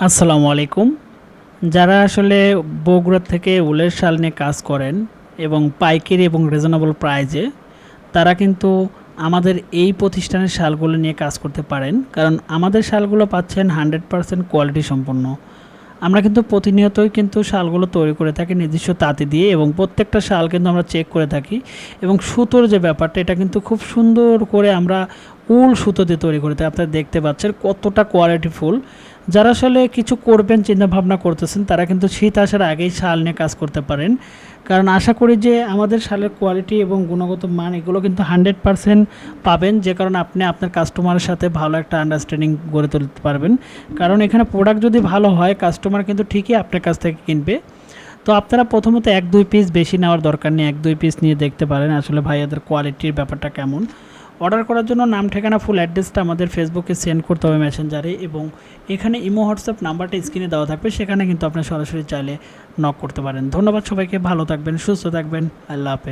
আসসালামু আলাইকুম। যারা আসলে বগুড়া থেকে উলের শাল নিয়ে কাজ করেন এবং পাইকারি এবং রিজনেবল প্রাইজে তারা কিন্তু আমাদের এই প্রতিষ্ঠানের শালগুলো নিয়ে কাজ করতে পারেন। কারণ আমাদের শালগুলো পাচ্ছেন হান্ড্রেড পারসেন্ট কোয়ালিটি সম্পন্ন। আমরা কিন্তু প্রতিনিয়তই কিন্তু শালগুলো তৈরি করে থাকি নির্দিষ্ট তাঁতি দিয়ে এবং প্রত্যেকটা শাল কিন্তু আমরা চেক করে থাকি। এবং সুতোর যে ব্যাপারটা, এটা কিন্তু খুব সুন্দর করে আমরা উল সুতো দিয়ে তৈরি করে থাকি। আপনারা দেখতে পাচ্ছেন কতটা কোয়ালিটিফুল যারা আসলে কিছু করবেন চিন্তা ভাবনা করতেছেন, তারা কিন্তু শীত আসার আগেই শাল নিয়ে কাজ করতে পারেন। কারণ আশা করি যে আমাদের শালের কোয়ালিটি এবং গুণগত মান এগুলো কিন্তু হান্ড্রেড পারসেন্ট পাবেন, যে কারণে আপনি আপনার কাস্টমারের সাথে ভালো একটা আন্ডারস্ট্যান্ডিং গড়ে তুলতে পারবেন। কারণ এখানে প্রোডাক্ট যদি ভালো হয় কাস্টমার কিন্তু ঠিকই আপনার কাছ থেকে কিনবে। তো আপনারা প্রথমত এক দুই পিস বেশি নেওয়ার দরকার নেই, এক দুই পিস নিয়ে দেখতে পারেন আসলে ভাইয়াদের কোয়ালিটির ব্যাপারটা কেমন। অর্ডার করার জন্য নাম, ঠিকানা ফুল অ্যাড্রেসটা আমাদের ফেসবুকে সেন্ড করতে হবে মেসেঞ্জারে এবং এখানে ইমো, হোয়াটসঅ্যাপ নাম্বারটা স্ক্রিনে দেওয়া থাকবে। সেখানে কিন্তু আপনি সরাসরি চাইলে নক করতে পারেন। ধন্যবাদ সবাইকে। ভালো থাকবেন, সুস্থ থাকবেন। আল্লাহ হাফেজ।